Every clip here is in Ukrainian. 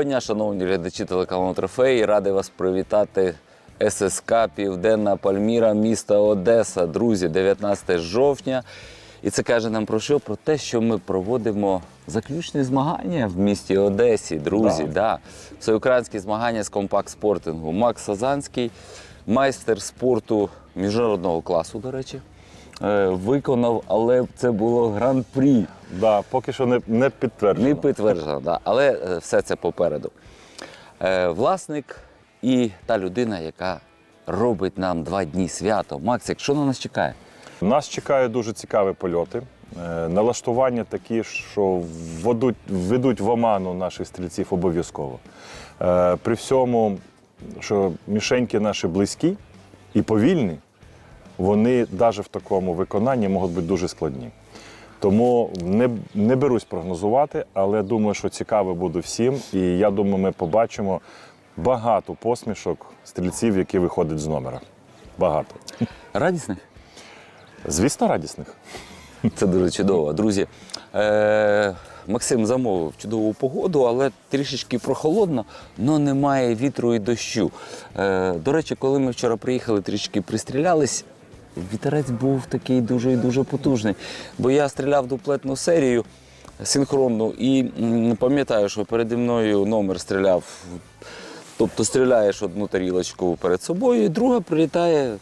Доброго дня, шановні глядачі телеканалу Трофеї. Радий вас привітати. ССК Південна Пальміра, міста Одеса. Друзі, 19 жовтня. І це каже нам про що? Про те, що ми проводимо заключні змагання в місті Одесі. Друзі, Да. да. Всеукраїнські змагання з компакт-спортингу. Макс Сазанський, майстер спорту міжнародного класу, до речі, е, виконав, але це було гран-прі. Да, поки що не, не підтверджено. Не підтверджено, да. але е, все це попереду. Е, власник і та людина, яка робить нам два дні свято. Максик, що на нас чекає? Нас чекають дуже цікаві польоти. Е, Налаштування такі, що введуть, введуть в оману наших стрільців обов'язково. Е, При всьому, що мішеньки наші близькі і повільні, вони навіть в такому виконанні можуть бути дуже складні. Тому не, не берусь прогнозувати, але думаю, що цікаво буде всім. І я думаю, ми побачимо багато посмішок стрільців, які виходять з номера. Багато. Радісних? Звісно, радісних. Це дуже чудово. Друзі, е, Максим замовив чудову погоду, але трішечки прохолодно, але немає вітру і дощу. Е, до речі, коли ми вчора приїхали, трішки пристрілялись. Вітерець був такий дуже і дуже потужний. Бо я стріляв дуплетну серію синхронну і пам'ятаю, що переді мною номер стріляв. Тобто стріляєш одну тарілочку перед собою, і друга прилітає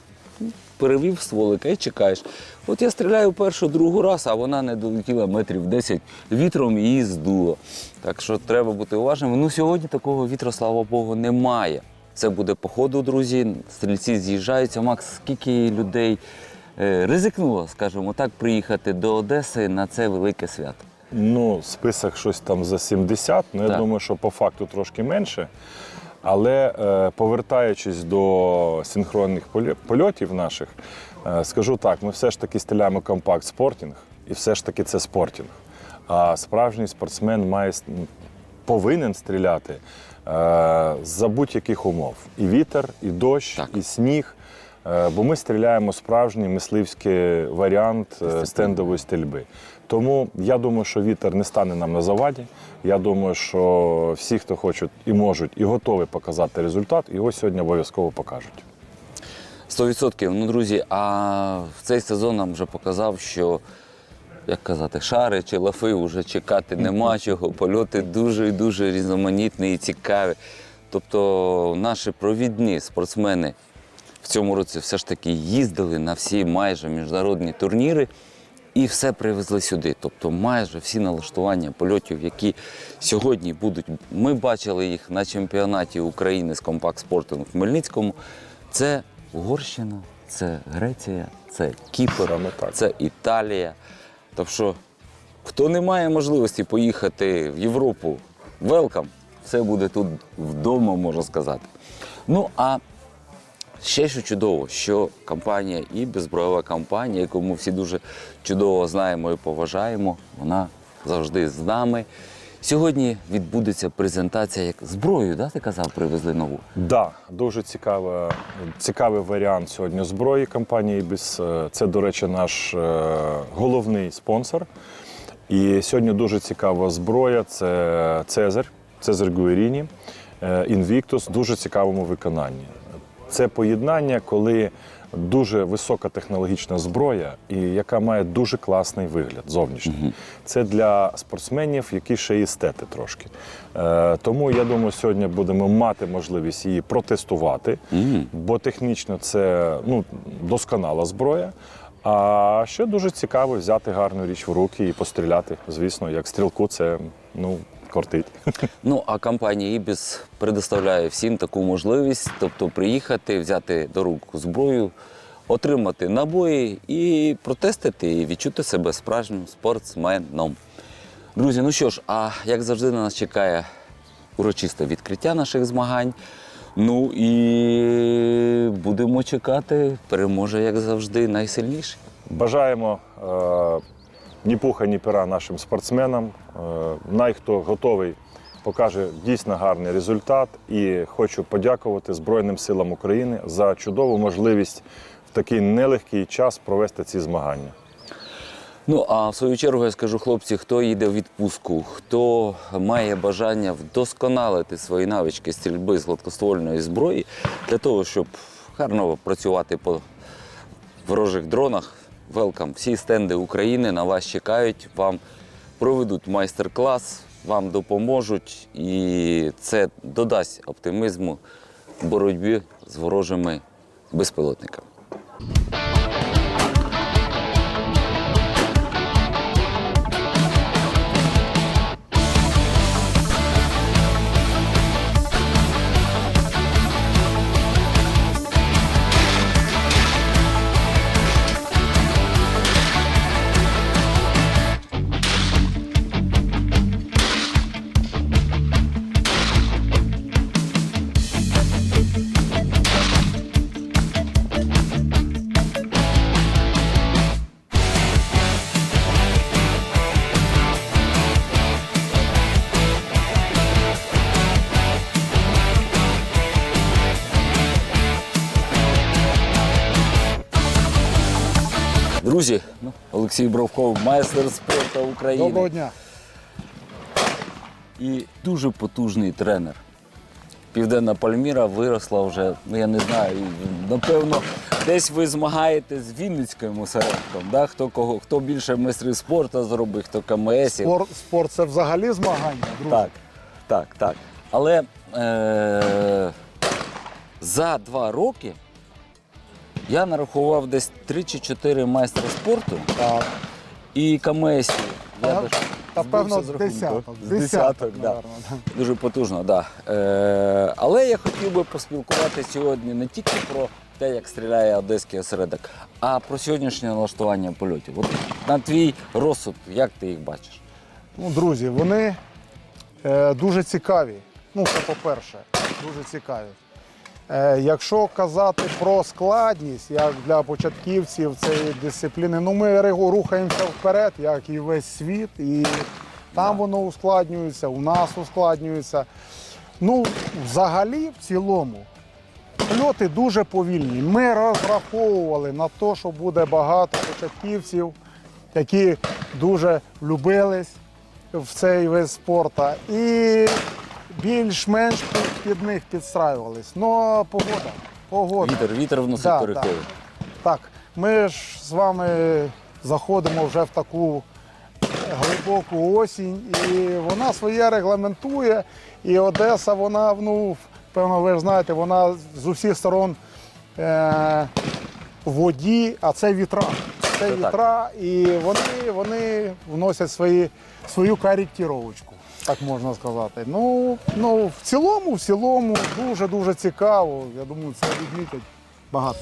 перевів стволика і чекаєш. От я стріляю першу, другу раз, а вона не долетіла метрів 10 вітром її здуло. Так що треба бути уважним. Ну сьогодні такого вітру, слава Богу, немає. Це буде по ходу, друзі. Стрільці з'їжджаються. Макс, скільки людей е, ризикнуло, скажімо так, приїхати до Одеси на це велике свято? Ну, список щось там за 70, ну я Так. думаю, що по факту трошки менше. Але е, повертаючись до синхронних польотів наших, е, скажу так: ми все ж таки стріляємо компакт спортінг, і все ж таки це спортінг. А справжній спортсмен має повинен стріляти е, за будь-яких умов: і вітер, і дощ, Так. і сніг. Е, Бо ми стріляємо справжній мисливський варіант е, стендової стрільби. Тому я думаю, що вітер не стане нам на заваді. Я думаю, що всі, хто хочуть і можуть, і готові показати результат, його сьогодні обов'язково покажуть. 100%. Ну, друзі, а в цей сезон нам вже показав, що, як казати, шари чи лафи вже чекати нема чого. Польоти дуже і дуже різноманітні і цікаві. Тобто наші провідні спортсмени в цьому році все ж таки їздили на всі майже міжнародні турніри і все привезли сюди. Тобто майже всі налаштування польотів, які сьогодні будуть. Ми бачили їх на чемпіонаті України з компакт-спорту в Хмельницькому. Це Угорщина, це Греція, це Кіпр, це Італія. Так що, хто не має можливості поїхати в Європу, велкам, все буде тут вдома, можна сказати. Ну а Ще що чудово, що компанія і беззброєва компанія, яку ми всі дуже чудово знаємо і поважаємо, вона завжди з нами. Сьогодні відбудеться презентація як зброю, да, ти казав, привезли нову. Да, дуже цікава, цікавий варіант сьогодні зброї компанії Ібіс. Е, Це, до речі, наш е, головний спонсор. І сьогодні дуже цікава зброя це Цезарь, Цезарь Гуеріні, е, Invictus в дуже цікавому виконанні. Це поєднання, коли дуже висока технологічна зброя, і яка має дуже класний вигляд зовнішній. Це для спортсменів, які ще естети трошки. Е, тому я думаю, сьогодні будемо мати можливість її протестувати, бо технічно це ну, досконала зброя. А ще дуже цікаво взяти гарну річ в руки і постріляти. Звісно, як стрілку, це ну, кортить. Ну а компанія Ібіс предоставляє всім таку можливість, тобто приїхати, взяти до рук зброю, отримати набої і протестити, і відчути себе справжнім спортсменом. Друзі, ну що ж, а як завжди на нас чекає урочисте відкриття наших змагань. Ну і будемо чекати, переможе, як завжди, найсильніший. Бажаємо е, ні пуха, ні пера нашим спортсменам. Е, най хто готовий покаже дійсно гарний результат. І хочу подякувати Збройним силам України за чудову можливість в такий нелегкий час провести ці змагання. Ну а в свою чергу я скажу хлопці, хто їде в відпустку, хто має бажання вдосконалити свої навички стрільби з гладкоствольної зброї для того, щоб гарно працювати по ворожих дронах. Велкам. Всі стенди України на вас чекають, вам проведуть майстер-клас, вам допоможуть, і це додасть оптимізму в боротьбі з ворожими безпілотниками. Друзі, ну, Олексій Бровков, майстер спорту України. Доброго дня. І дуже потужний тренер. Південна Пальміра виросла вже, ну я не знаю, напевно, десь ви змагаєте з Вінницьким осередком, да? хто, кого, хто більше майстрів спорту зробив, хто КМСів. Спорт, спорт це взагалі змагання, друзі. Так, так, так. Але е- за два роки я нарахував десь 3 чи 4 майстра спорту Так. і КМСів. Я даже та збився певно, з рахунку. десяток. З десяток, да. Дуже потужно, так. Да. Е, але я хотів би поспілкуватися сьогодні не тільки про те, як стріляє одеський осередок, а про сьогоднішнє налаштування польотів. От на твій розсуд, як ти їх бачиш? Ну, друзі, вони е, дуже цікаві. Ну, це по-перше, дуже цікаві. Е, якщо казати про складність, як для початківців цієї дисципліни, ну ми рухаємося вперед, як і весь світ, і там воно ускладнюється, у нас ускладнюється. Ну, взагалі, в цілому, Польоти дуже повільні. Ми розраховували на те, що буде багато початківців, які дуже влюбились в цей вид спорту. І більш-менш під, них підстраювались. Ну, погода. Погода. Вітер, вітер вносить Да, корективи. Так, ми ж з вами заходимо вже в таку глибоку осінь, і вона своє регламентує. І Одеса, вона, ну, певно, ви ж знаєте, вона з усіх сторон е- воді, а це вітра. Це так. вітра, і вони, вони вносять свої, свою коректировочку, так можна сказати. Ну, ну, в цілому, в цілому, дуже-дуже цікаво. Я думаю, це відмітять багато.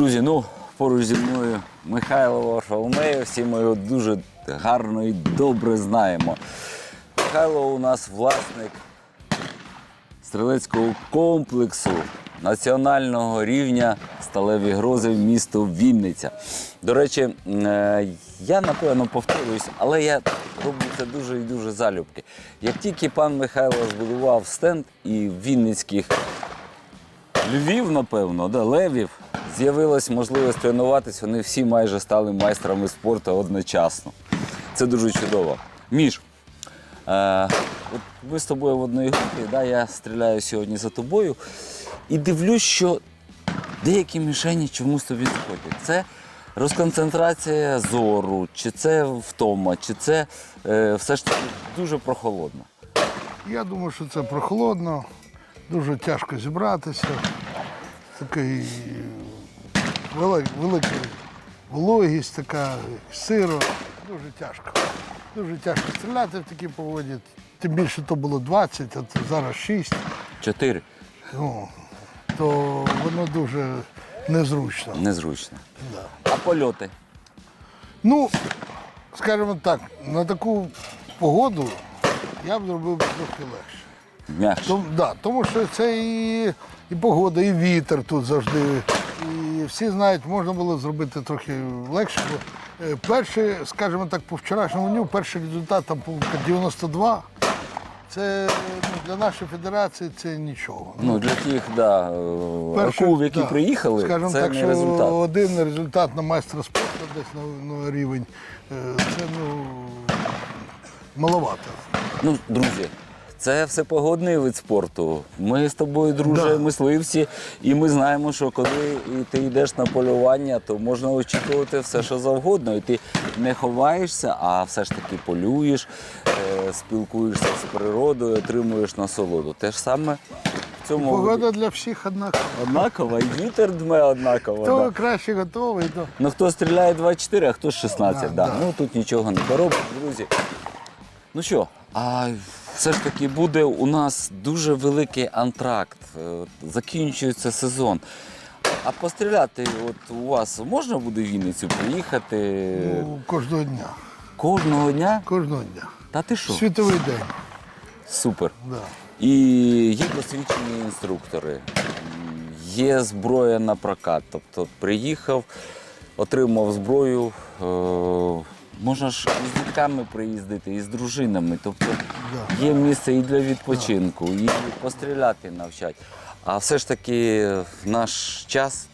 Друзі, ну поруч зі мною Михайло Варфоломеєв, всі ми його дуже гарно і добре знаємо. Михайло у нас власник стрілецького комплексу національного рівня сталеві грози місто Вінниця. До речі, е, я напевно повторююсь, але я роблю це дуже і дуже залюбки. Як тільки пан Михайло збудував стенд і Вінницьких Львів, напевно, да, левів, з'явилась можливість тренуватись, вони всі майже стали майстрами спорту одночасно. Це дуже чудово. Міш, Е, от ми з тобою в одній групі, да, я стріляю сьогодні за тобою і дивлюсь, що деякі мішені чомусь тобі заходять. Це розконцентрація зору, чи це втома, чи це е, все ж таки дуже прохолодно. Я думаю, що це прохолодно, дуже тяжко зібратися. Такий велика вологість, така сиро. Дуже тяжко. Дуже тяжко стріляти в такій погоді. Тим більше то було 20, а то зараз 6. Чотири. Ну, то воно дуже незручно. Незручно. А польоти? Ну, скажімо так, на таку погоду я б зробив трохи легше. М'якше. Тому, да, тому що це і, і погода, і вітер тут завжди. І всі знають, можна було зробити трохи легше. Бо, е, перший, скажімо так, по вчорашньому дню, перший результат там по 92. Це ну, для нашої федерації це нічого. Ну, для тих, да, е, акул, які да, приїхали, скажімо це так, не що результат. один результат на майстра спорту десь на, на рівень. е, Це ну маловато. Ну, друзі, це все погодний вид спорту. Ми з тобою, друже, Да. мисливці, і ми знаємо, що коли ти йдеш на полювання, то можна очікувати все, що завгодно. І ти не ховаєшся, а все ж таки полюєш, е, спілкуєшся з природою, отримуєш насолоду. Те ж саме цьому. Погода для всіх однакова. однаково, і вітер дме однаково. Хто да. краще готовий, то Ну хто стріляє 24, а хто 16. Да, Да, да. Ну тут нічого не поробиш, друзі. Ну що, а все ж таки буде у нас дуже великий антракт. Е, Закінчується сезон. А постріляти, от у вас можна буде в Вінницю приїхати ну, кожного дня. кожного дня? Кожного дня. Та ти що? Світовий день. Супер. Да. І є досвідчені інструктори, є зброя на прокат. Тобто приїхав, отримав зброю. Е- можна ж і з дітками приїздити, і з дружинами. Тобто є місце і для відпочинку, і постріляти навчать. А все ж таки в наш час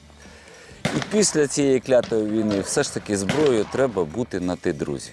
і після цієї клятої війни все ж таки зброєю треба бути на ти, друзі.